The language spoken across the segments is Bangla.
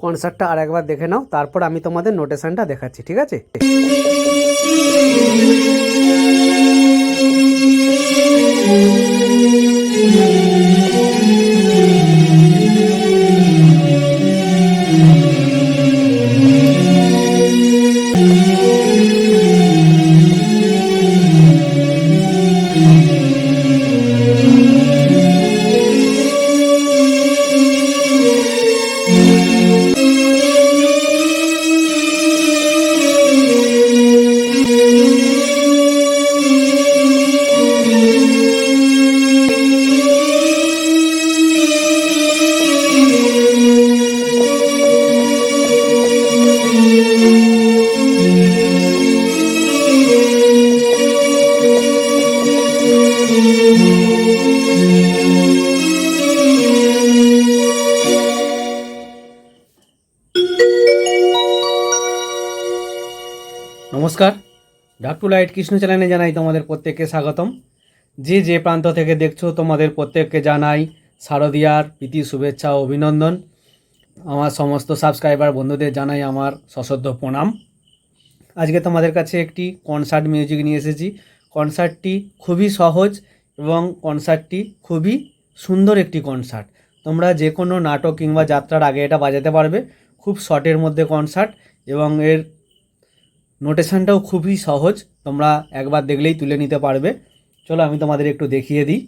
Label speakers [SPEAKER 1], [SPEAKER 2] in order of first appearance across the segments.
[SPEAKER 1] কনসার্টটা আর একবার দেখে নাও তারপর আমি তোমাদের নোটেশনটা দেখাচ্ছি ঠিক আছে? thank you নমস্কার। ডাক্টু লাইট কৃষ্ণ চ্যানেলে জানাই তোমাদের প্রত্যেককে স্বাগতম। যে যে প্রান্ত থেকে দেখছ, তোমাদের প্রত্যেককে জানাই শারদিয়ার প্রীতি, শুভেচ্ছা অভিনন্দন। আমার সমস্ত সাবস্ক্রাইবার বন্ধুদের জানাই আমার সশ্রদ্ধ প্রণাম। আজকে তোমাদের কাছে একটি কনসার্ট মিউজিক নিয়ে এসেছি। কনসার্টটি খুবই সহজ এবং কনসার্টটি খুবই সুন্দর একটি কনসার্ট তোমরা যে কোনো নাটক কিংবা যাত্রার আগে এটা বাজাতে পারবে। খুব শর্টের মধ্যে কনসার্ট এবং এর নোটেশনটাও খুবই সহজ, তোমরা একবার দেখলেই তুলে নিতে পারবে। চলো আমি তোমাদের একটু দেখিয়ে দিই।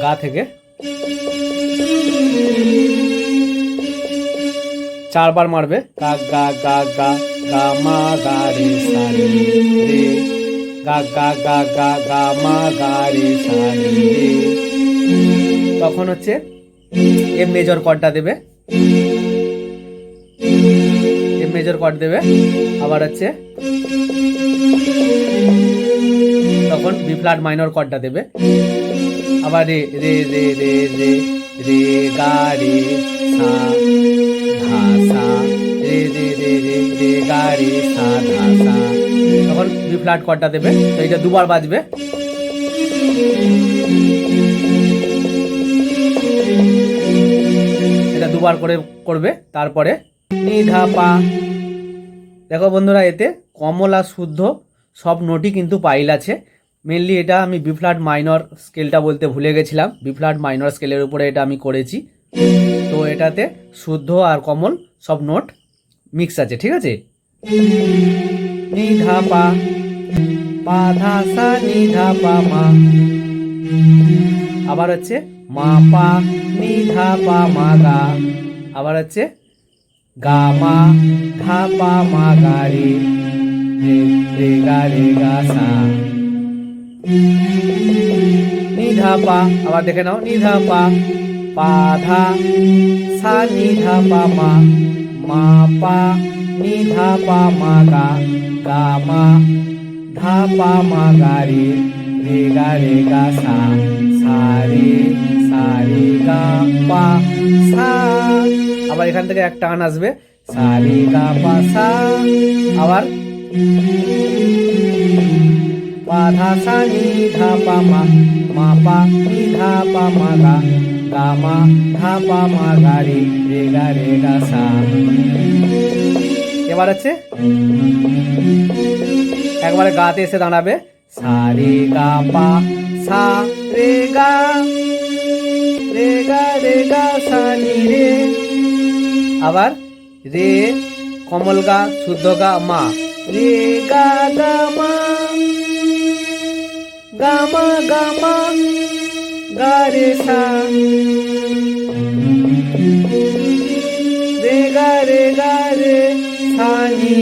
[SPEAKER 1] গা থেকে। চারবার মারবে। গা গা গা গা গা, মা, গা, রে, সা, রে রে। গা গা গা গা গা, মা, গা, রে, সা, রে রে। তখন হচ্ছে এ মেজর কর্ডটা দেবে। মেজর কর্ড দেবে। আবার হচ্ছে, তখন বি ফ্ল্যাট মাইনর কর্ডটা দেবে। আবার রে রে রে রে রে রে, গা, রে, সা, ধা, সা, রে রে রে রে রে, গা, রে, সা, ধা, সা। তখন বি ফ্ল্যাট দেবে। তো এটা দুবার বাজবে। এটা দুবার করে করবে। তারপরে নিধা পা দেখো বন্ধুরা, এতে কমলা, শুদ্ধ, সব নোটই কিন্তু পাইল আছে। মেনলি এটা আমি বি ফ্ল্যাট মাইনর স্কেলটা বলতে ভুলে গেছিলাম। বি ফ্ল্যাট মাইনর স্কেলের উপরে এটা আমি করেছি। তো এটাতে শুদ্ধ আর কমল সব নোট মিক্স আছে, ঠিক আছে? নিধা পা পা ধা সা, নিধা পা, মা। আবার হচ্ছে মা পা, নিধা পা, মা গা। আবার হচ্ছে গা মা ধা পা মা গা রে রে গা রে গা সা নিধা পা আবার দেখে নাও নিধা পা পা ধা সা নিধা পা মা মা পা নিধা পা মা গা গা মা মা গা রে রে গা রে গা গা, পা, সা। আবার এখান থেকে একটা টান আসবে। সা গা পা সা আবার পা ধা সা নি ধা পা মা মা পা নি ধা পা মা গা গা মা ধা পা মা গা রে রে গা রে গা সা। এবার হচ্ছে একবারে গাতে এসে দাঁড়াবে। সা রে গা পা সা রে গা রে গা রে গা সা নি রে আবার রে কমল গা, শুদ্ধ গা, মা। রে গা গা, মা। গা, মা রে, সা। রে গা রে গা, রে, সা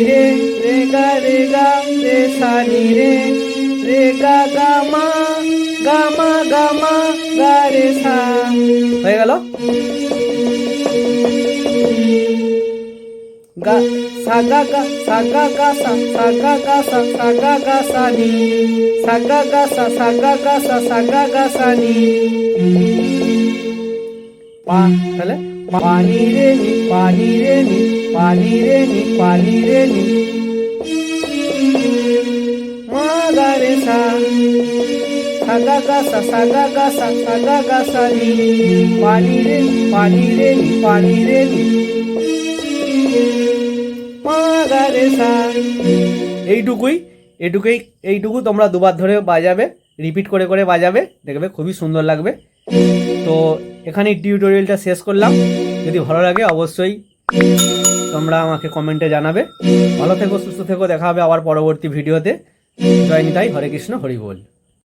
[SPEAKER 1] রে। রে গা রে গা, রে, সা, নি, রে। রে গা গা গা সা গা গা সা গা গা সা সা গা গা সা সা গা গা সা নি সা গা গা সা সা গা গা সা সা গা গা সা নি পা তাহলে পানি রে নি পানি রে নি পানি রে নি পানি রে নি মা গা রে সা সা গা গা সা সা গা গা সা সা গা গা সা নি পানি রে নি পানি রে নি পানি রে নি মা গা রে সা এইটুকুই এইটুকুই, এইটুকু তোমরা দুবার ধরে বাজাবে রিপিট করে করে বাজাবে, দেখবে খুবই সুন্দর লাগবে। তো এখানেই টিউটোরিয়ালটা শেষ করলাম। যদি ভালো লাগে অবশ্যই তোমরা আমাকে কমেন্টে জানাবে। ভালো থেকো, সুস্থ থেকো, দেখা হবে আবার পরবর্তী ভিডিওতে জয় নিতাই, হরে কৃষ্ণ, হরি বল।